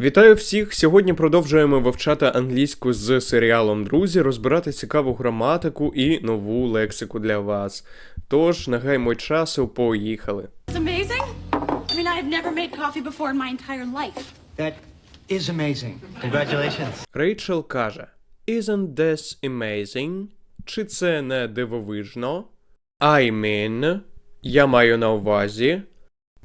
Вітаю всіх! Сьогодні продовжуємо вивчати англійську з серіалом Друзі, розбирати цікаву граматику і нову лексику для вас. Тож, не гаймо часу, поїхали. It's amazing. I mean, I've never made coffee before in my entire life. That is amazing. Congratulations. Рейчел каже: Isn't this amazing? Чи це не дивовижно? I mean, я маю на увазі.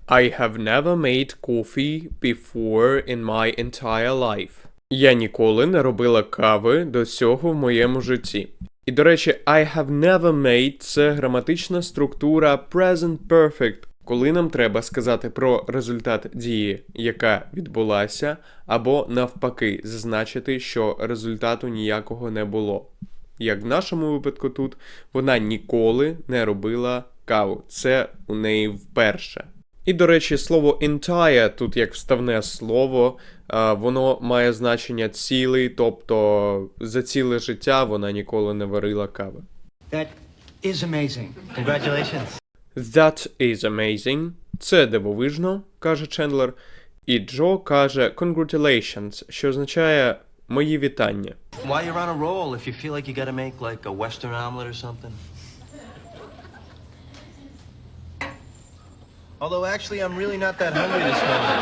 I have never made coffee before in my entire life. Я ніколи не робила кави до цього в моєму житті. І до речі, I have never made це граматична структура present perfect, коли нам треба сказати про результат дії, яка відбулася, або навпаки, зазначити, що результату ніякого не було. Як в нашому випадку тут, вона ніколи не робила каву. Це у неї вперше. І, до речі, слово entire тут як вставне слово, воно має значення цілий, тобто за ціле життя вона ніколи не варила кави. That is amazing. Congratulations. That is amazing. Це дивовижно, каже Чендлер. І Джо каже congratulations, що означає мої вітання. Why you're on a roll if you feel like you gotta make like a Western omelet or something? Although actually I'm really not that hungry this morning.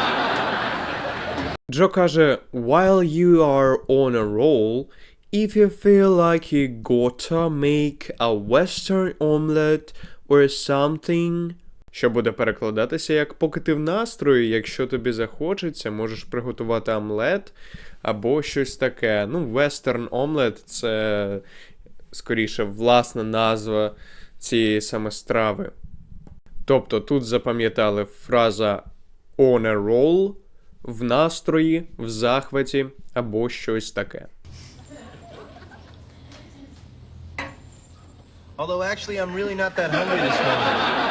Джо каже, while you are on a roll, if you feel like you gotta make a western omelette or something, що буде перекладатися як поки ти в настрої, якщо тобі захочеться, можеш приготувати омлет або щось таке. Ну, western omelette – це скоріше власна назва цієї саме страви. Тобто тут запам'ятали фраза on a roll в настрої, в захваті або щось таке. Although actually I'm really not that hungry this morning.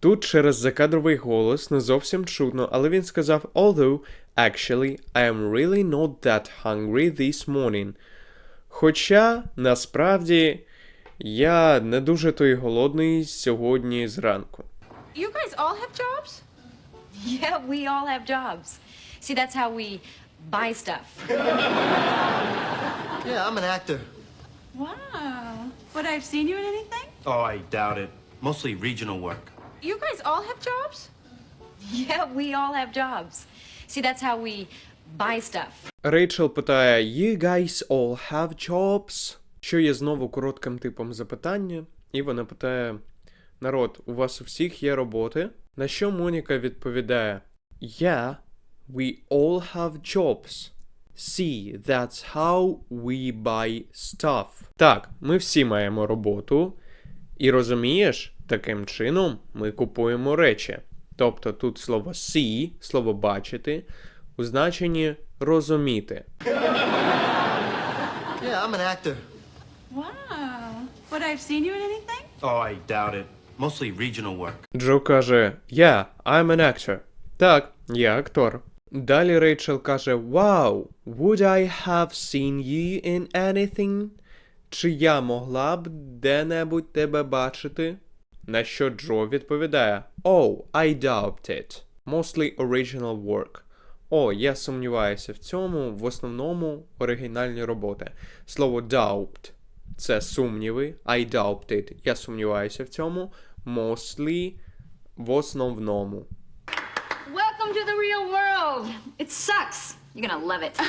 Тут через закадровий голос не зовсім чутно, але він сказав Although, actually, I am really not that hungry this morning. Хоча, насправді, я не дуже той голодний сьогодні зранку. You guys all have jobs? Yeah, we all have jobs. See, that's how we buy stuff. Yeah, I'm an actor. Wow. Would I have seen you in anything? Oh, I doubt it. Mostly regional work. You guys all have jobs? Yeah, we all have jobs. See, that's how we buy stuff. Рейчел питає You guys all have jobs? Що є знову коротким типом запитання, і вона питає: Народ, у вас у всіх є роботи? На що Моніка відповідає Yeah, we all have jobs. See, that's how we buy stuff. Так, ми всі маємо роботу. І розумієш, таким чином ми купуємо речі. Тобто тут слово see, слово бачити, у значенні розуміти. Yeah, I'm an actor. Wow. Would I have seen you in anything? Oh, I doubt it. Mostly regional work. Джо каже: Yeah, I'm an actor. Так, я актор. Далі Рейчел каже: Wow, would I have seen you in anything? Чи я могла б де-небудь тебе бачити? На що Джо відповідає: Oh, I doubt it. Mostly original work. О, я сумніваюся в цьому, в основному оригінальні роботи. Слово doubt – це сумніви. I doubt it. Я сумніваюся в цьому. Mostly в основному. Welcome to the real world. It sucks. You're gonna love it.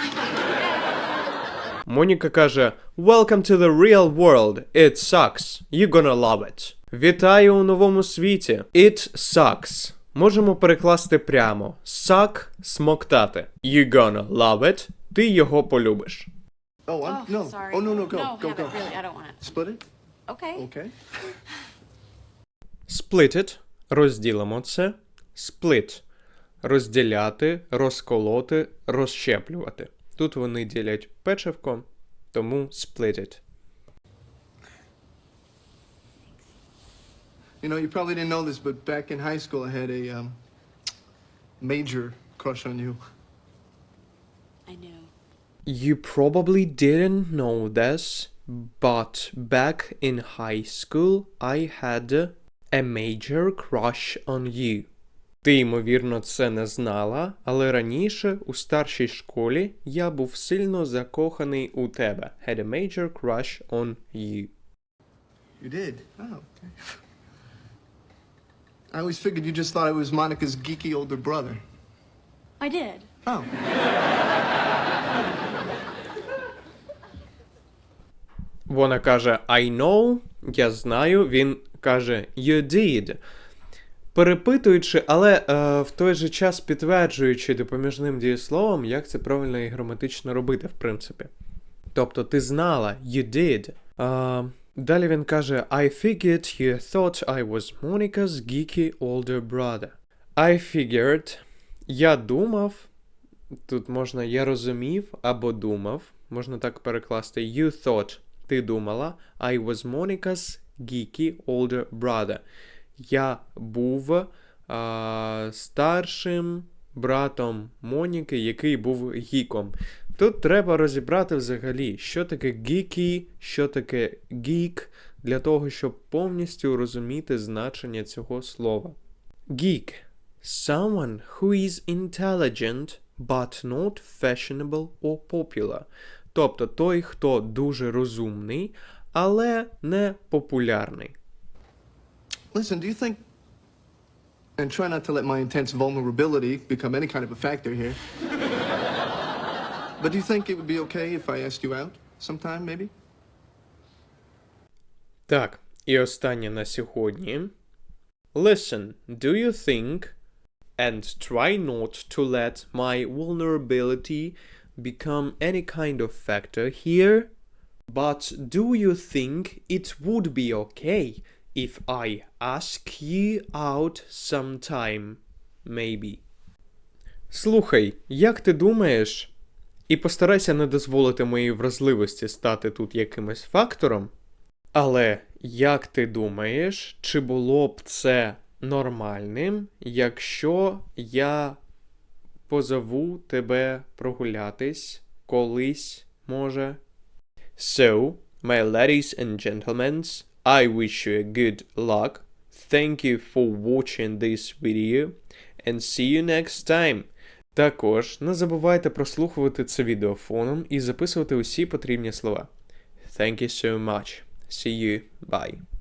Моніка каже: Welcome to the real world. It sucks. You're gonna love it. Вітаю у новому світі. It sucks. Можемо перекласти прямо. Suck – смоктати. You're gonna love it. Ти його полюбиш. Oh, I'm, Oh, no. sorry. Oh, no, no, go, No, go, have go. it, really. I don't want it. Split it? Okay. Okay. Split it. Розділимо це. Split. Розділяти, розколоти, розщеплювати. Тут вони ділять печивко, тому split it. You know, you probably didn't know this, but back in high school, I had a um, major crush on you. I knew. You probably didn't know this, but back in high school I had a major crush on you. Ти, ймовірно, це не знала, але раніше у старшій школі я був сильно закоханий у тебе. Had a major crush on you. You did? Oh, okay. I always figured you just thought I was Monica's geeky older brother. I did. Oh. Вона каже I know, я знаю. Він каже You did. Перепитуючи, але е, в той же час підтверджуючи допоміжним дієсловом, як це правильно і граматично робити, в принципі. Тобто ти знала, you did. Е, далі він каже I figured you thought I was Monica's geeky older brother. I figured. Я думав. Тут можна я розумів або думав. Можна так перекласти. You thought. Ти думала. I was Monica's geeky older brother. Я був а, старшим братом Моніки, який був гіком. Тут треба розібрати взагалі, що таке geeky, що таке geek, для того, щоб повністю розуміти значення цього слова. Geek someone who is intelligent but not fashionable or popular. Тобто той, хто дуже розумний, але не популярний. Listen, do you think. And try not to let my intense vulnerability become any kind of a factor here. but do you think it would be okay if I asked you out sometime, maybe? Так, і останнє на сьогодні. Listen, do you think and try not to let my vulnerability become any kind of factor here? But do you think it would be okay if I ask you out sometime? Maybe. Слухай, як ти думаєш? І постарайся не дозволити моїй вразливості стати тут якимось фактором. Але як ти думаєш, чи було б це нормальним, якщо я позову тебе прогулятись колись, може? So, my ladies and gentlemen, I wish you a good luck. Thank you for watching this video and see you next time. Також не забувайте прослухувати це відео фоном і записувати усі потрібні слова. Thank you so much. See you. Bye.